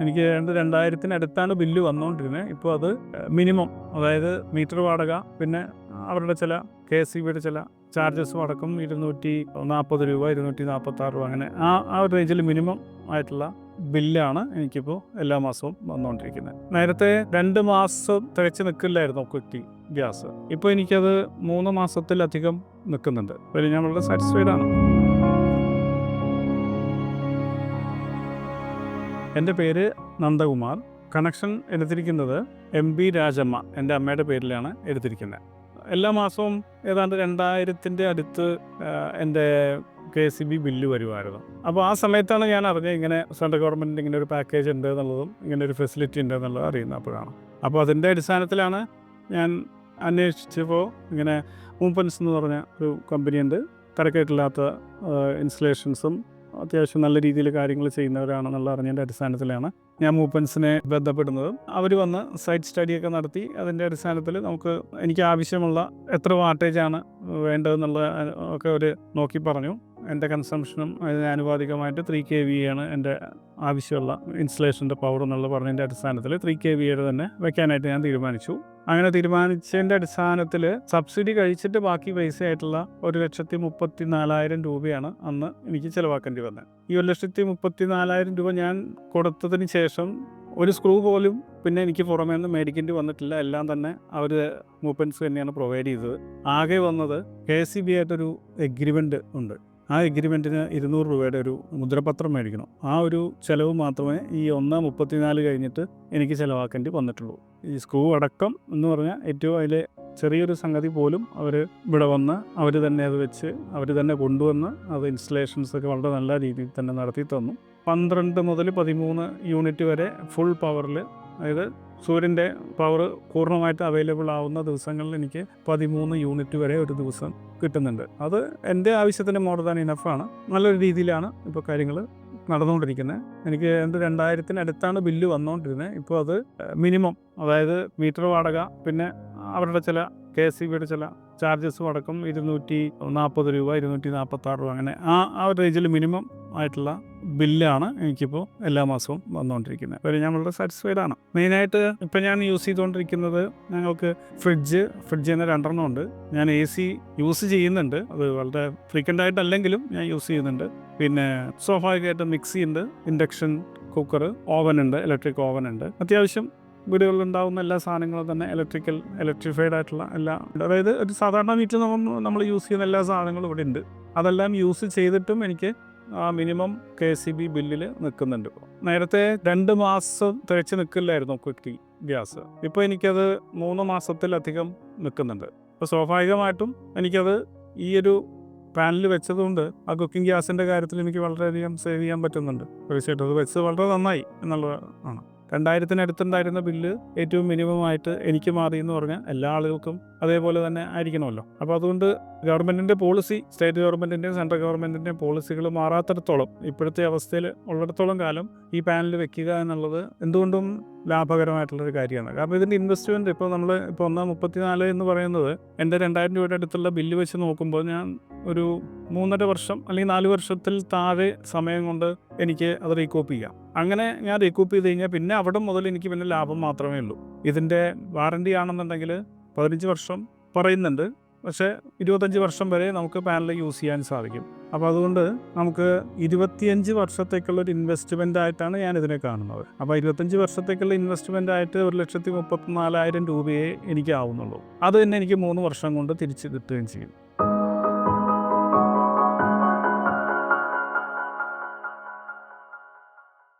എനിക്ക് രണ്ട് രണ്ടായിരത്തിനടുത്താണ് ബില്ല് വന്നുകൊണ്ടിരുന്നത് ഇപ്പോൾ അത് മിനിമം അതായത് മീറ്റർ വാടക പിന്നെ അവരുടെ ചില കെ എസ് സി ബിയുടെ ചില ചാർജസും അടക്കം ഇരുന്നൂറ്റി നാൽപ്പത് രൂപ ഇരുന്നൂറ്റി നാൽപ്പത്തി ആറ് രൂപ അങ്ങനെ ആ ആ ഒരു റേഞ്ചിൽ മിനിമം ആയിട്ടുള്ള ബില്ലാണ് എനിക്കിപ്പോൾ എല്ലാ മാസവും വന്നുകൊണ്ടിരിക്കുന്നത് നേരത്തെ രണ്ട് മാസം തികച്ച് നിൽക്കില്ലായിരുന്നു കുറ്റി ഗ്യാസ്. ഇപ്പോൾ എനിക്കത് മൂന്ന് മാസത്തിലധികം നിൽക്കുന്നുണ്ട് അതിൽ ഞാൻ വളരെ സാറ്റിസ്ഫൈഡ് ആണ്. എന്റെ പേര് നന്ദകുമാർ. കണക്ഷൻ എടുത്തിരിക്കുന്നത് എം ബി രാജമ്മ എന്റെ അമ്മയുടെ പേരിലാണ് എടുത്തിരിക്കുന്നത്. എല്ലാ മാസവും ഏതാണ്ട് രണ്ടായിരത്തിന്റെ അടുത്ത് എന്റെ കെ സി ബി ബില്ല് വരുമായിരുന്നു അപ്പോൾ ആ സമയത്താണ് ഞാൻ അറിഞ്ഞത് ഇങ്ങനെ സെൻട്രൽ ഗവൺമെന്റിന്റെ ഇങ്ങനെ ഒരു പാക്കേജ് ഉണ്ട് എന്നുള്ളതും ഇങ്ങനെ ഒരു ഫെസിലിറ്റി ഉണ്ട് എന്നുള്ളത് അറിയുന്നത് അപ്പോഴാണ് അപ്പോൾ അതിന്റെ അടിസ്ഥാനത്തിലാണ് ഞാൻ അന്വേഷിച്ചപ്പോൾ ഇങ്ങനെ മൂപ്പൻസ് എന്ന് പറഞ്ഞ ഒരു കമ്പനിയുണ്ട് തിരക്കേറ്റില്ലാത്ത ഇൻസ്റ്റലേഷൻസും അത്യാവശ്യം നല്ല രീതിയിൽ കാര്യങ്ങൾ ചെയ്യുന്നവരാണെന്നുള്ള അറിഞ്ഞതിന്റെ അടിസ്ഥാനത്തിലാണ് ഞാൻ മൂപ്പൻസിനെ ബന്ധപ്പെടുന്നതും. അവർ വന്ന് സൈറ്റ് സ്റ്റഡിയൊക്കെ നടത്തി. അതിന്റെ അടിസ്ഥാനത്തിൽ നമുക്ക് എനിക്ക് ആവശ്യമുള്ള എത്ര വാട്ടേജാണ് വേണ്ടതെന്നുള്ള ഒക്കെ അവർ നോക്കി പറഞ്ഞു. എന്റെ കൺസംഷനും അതിന് ആനുപാതികമായിട്ട് ത്രീ കെ വി ആണ് എന്റെ ആവശ്യമുള്ള ഇൻസ്റ്റലേഷന്റെ പവർ എന്നുള്ളത് പറഞ്ഞതിന്റെ അടിസ്ഥാനത്തിൽ ത്രീ കെ വിയുടെ തന്നെ വെക്കാനായിട്ട് ഞാൻ തീരുമാനിച്ചു. അങ്ങനെ തീരുമാനിച്ചതിന്റെ അടിസ്ഥാനത്തിൽ സബ്സിഡി കഴിച്ചിട്ട് ബാക്കി പൈസ ആയിട്ടുള്ള ഒരു ലക്ഷത്തി മുപ്പത്തി നാലായിരം രൂപയാണ് അന്ന് എനിക്ക് ചിലവാക്കേണ്ടി വന്നത്. ഈ ഒരു ലക്ഷത്തി മുപ്പത്തി നാലായിരം രൂപ ഞാൻ കൊടുത്തതിന് ശേഷം ഒരു സ്ക്രൂ പോലും പിന്നെ എനിക്ക് പുറമേ നിന്ന് മേടിക്കേണ്ടി വന്നിട്ടില്ല. എല്ലാം തന്നെ അവർ മൂപ്പൻസ് തന്നെയാണ് പ്രൊവൈഡ് ചെയ്തത്. ആകെ വന്നത് കെ സി ബി ആയിട്ടൊരു എഗ്രിമെന്റ് ഉണ്ട്. ആ എഗ്രിമെന്റിന് ഇരുന്നൂറ് രൂപയുടെ ഒരു മുദ്രപത്രം മേടിക്കണം. ആ ഒരു ചിലവ് മാത്രമേ ഈ ഒന്ന് മുപ്പത്തിനാല് കഴിഞ്ഞിട്ട് എനിക്ക് ചിലവാക്കേണ്ടി വന്നിട്ടുള്ളൂ. ഈ സ്ക്രൂ അടക്കം എന്ന് പറഞ്ഞാൽ ഏറ്റവും അതിലെ ചെറിയൊരു സംഗതി പോലും അവർ ഇവിടെ വന്ന് അവർ തന്നെ അത് വെച്ച് അവർ തന്നെ കൊണ്ടുവന്ന് അത് ഇൻസ്റ്റലേഷൻസ് ഒക്കെ വളരെ നല്ല രീതിയിൽ തന്നെ നടത്തി തന്നു. പന്ത്രണ്ട് മുതൽ പതിമൂന്ന് യൂണിറ്റ് വരെ ഫുൾ പവറിൽ അതായത് സൂര്യന്റെ പവർ പൂർണമായിട്ട് അവൈലബിൾ ആവുന്ന ദിവസങ്ങളിൽ എനിക്ക് പതിമൂന്ന് യൂണിറ്റ് വരെ ഒരു ദിവസം കിട്ടുന്നുണ്ട്. അത് എന്റെ ആവശ്യത്തിന് മോർ ദാൻ ഇനഫാണ് നല്ലൊരു രീതിയിലാണ് ഇപ്പോൾ കാര്യങ്ങൾ നടന്നുകൊണ്ടിരിക്കുന്നത്. എനിക്ക് എന്റെ രണ്ടായിരത്തിനടുത്താണ് ബില്ല് വന്നുകൊണ്ടിരുന്നത്. ഇപ്പോൾ അത് മിനിമം അതായത് മീറ്റർ വാടക പിന്നെ അവരുടെ ചില കെ എസ് സി ബിയുടെ ചില ചാർജസും അടക്കം ഇരുന്നൂറ്റി നാൽപ്പത് രൂപ ഇരുന്നൂറ്റി നാൽപ്പത്താറ് രൂപ അങ്ങനെ ആ ആ ഒരു റേഞ്ചിൽ മിനിമം ആയിട്ടുള്ള ബില്ലാണ് എനിക്കിപ്പോൾ എല്ലാ മാസവും വന്നുകൊണ്ടിരിക്കുന്നത് അപ്പോൾ ഞാൻ വളരെ സാറ്റിസ്ഫൈഡ് ആണ്. മെയിനായിട്ട് ഇപ്പം ഞാൻ യൂസ് ചെയ്തുകൊണ്ടിരിക്കുന്നത് ഞങ്ങൾക്ക് ഫ്രിഡ്ജ് ഫ്രിഡ്ജ് എന്ന രണ്ടെണ്ണം ഉണ്ട്. ഞാൻ എ സി യൂസ് ചെയ്യുന്നുണ്ട്. അത് വളരെ ഫ്രീക്വന്റ് ആയിട്ടല്ലെങ്കിലും ഞാൻ യൂസ് ചെയ്യുന്നുണ്ട്. പിന്നെ സ്വാഭാവികമായിട്ട് മിക്സി ഉണ്ട് ഇൻഡക്ഷൻ കുക്കർ ഓവൻ ഉണ്ട് ഇലക്ട്രിക് ഓവൻ ഉണ്ട്. അത്യാവശ്യം വീടുകളിൽ ഉണ്ടാകുന്ന എല്ലാ സാധനങ്ങളും തന്നെ ഇലക്ട്രിക്കൽ ഇലക്ട്രിഫൈഡ് ആയിട്ടുള്ള എല്ലാ അതായത് ഒരു സാധാരണ വീട്ടിൽ നമ്മൾ നമ്മൾ യൂസ് ചെയ്യുന്ന എല്ലാ സാധനങ്ങളും ഇവിടെ ഉണ്ട്. അതെല്ലാം യൂസ് ചെയ്തിട്ടും എനിക്ക് ആ മിനിമം കെ സി ബി ബില്ലിൽ നിൽക്കുന്നുണ്ട് നേരത്തെ രണ്ട് മാസം തികച്ച് നിൽക്കില്ലായിരുന്നു ക്വിക്കി ഗ്യാസ്. ഇപ്പോൾ എനിക്കത് മൂന്ന് മാസത്തിലധികം നിൽക്കുന്നുണ്ട് അപ്പോൾ സ്വാഭാവികമായിട്ടും എനിക്കത് ഈ ഒരു പാനൽ വെച്ചതുകൊണ്ട് ആ കുക്കിംഗ് ഗ്യാസിന്റെ കാര്യത്തിൽ എനിക്ക് വളരെയധികം സേവ് ചെയ്യാൻ പറ്റുന്നുണ്ട്. തീർച്ചയായിട്ടും അത് വെച്ചത് വളരെ നന്നായി എന്നുള്ളത് ആണ് രണ്ടായിരത്തിനടുത്തുണ്ടായിരുന്ന ബില്ല് ഏറ്റവും മിനിമമായിട്ട് എനിക്ക് മാറി എന്ന് പറഞ്ഞാൽ എല്ലാ ആളുകൾക്കും അതേപോലെ തന്നെ ആയിരിക്കണമല്ലോ. അപ്പോൾ അതുകൊണ്ട് ഗവൺമെന്റിന്റെ പോളിസി സ്റ്റേറ്റ് ഗവൺമെന്റിന്റെയും സെൻട്രൽ ഗവൺമെന്റിന്റെയും പോളിസികൾ മാറാത്തിടത്തോളം ഇപ്പോഴത്തെ അവസ്ഥയിൽ ഉള്ളിടത്തോളം കാലം ഈ പാനൽ വെക്കുക എന്നുള്ളത് എന്തുകൊണ്ടും ലാഭകരമായിട്ടുള്ളൊരു കാര്യമാണ്. കാരണം ഇതിന്റെ ഇൻവെസ്റ്റ്മെന്റ് ഇപ്പോൾ നമ്മൾ ഇപ്പോൾ ഒന്ന് മുപ്പത്തിനാല് എന്ന് പറയുന്നത് എന്റെ രണ്ടായിരം രൂപയുടെ അടുത്തുള്ള ബില്ല് വെച്ച് നോക്കുമ്പോൾ ഞാൻ ഒരു മൂന്നര വർഷം അല്ലെങ്കിൽ നാല് വർഷത്തിൽ താഴെ സമയം കൊണ്ട് എനിക്ക് അത് റീകോപ്പ് ചെയ്യാം. അങ്ങനെ ഞാൻ റീകോപ്പ് ചെയ്ത് കഴിഞ്ഞാൽ പിന്നെ അവിടെ മുതൽ എനിക്ക് പിന്നെ ലാഭം മാത്രമേ ഉള്ളൂ. ഇതിന്റെ വാറണ്ടി ആണെന്നുണ്ടെങ്കിൽ പതിനഞ്ച് വർഷം പറയുന്നുണ്ട്. പക്ഷേ ഇരുപത്തഞ്ച് വർഷം വരെ നമുക്ക് പാനൽ യൂസ് ചെയ്യാൻ സാധിക്കും. അപ്പോൾ അതുകൊണ്ട് നമുക്ക് ഇരുപത്തിയഞ്ച് വർഷത്തേക്കുള്ള ഒരു ഇൻവെസ്റ്റ്മെന്റ് ആയിട്ടാണ് ഞാൻ ഇതിനെ കാണുന്നത്. അപ്പോൾ ഇരുപത്തഞ്ച് വർഷത്തേക്കുള്ള ഇൻവെസ്റ്റ്മെന്റ് ആയിട്ട് ഒരു ലക്ഷത്തി മുപ്പത്തിനാലായിരം രൂപയെ എനിക്ക് ആവുന്നുള്ളൂ അത് തന്നെ എനിക്ക് മൂന്ന് വർഷം കൊണ്ട് തിരിച്ച് കിട്ടുകയും ചെയ്യും.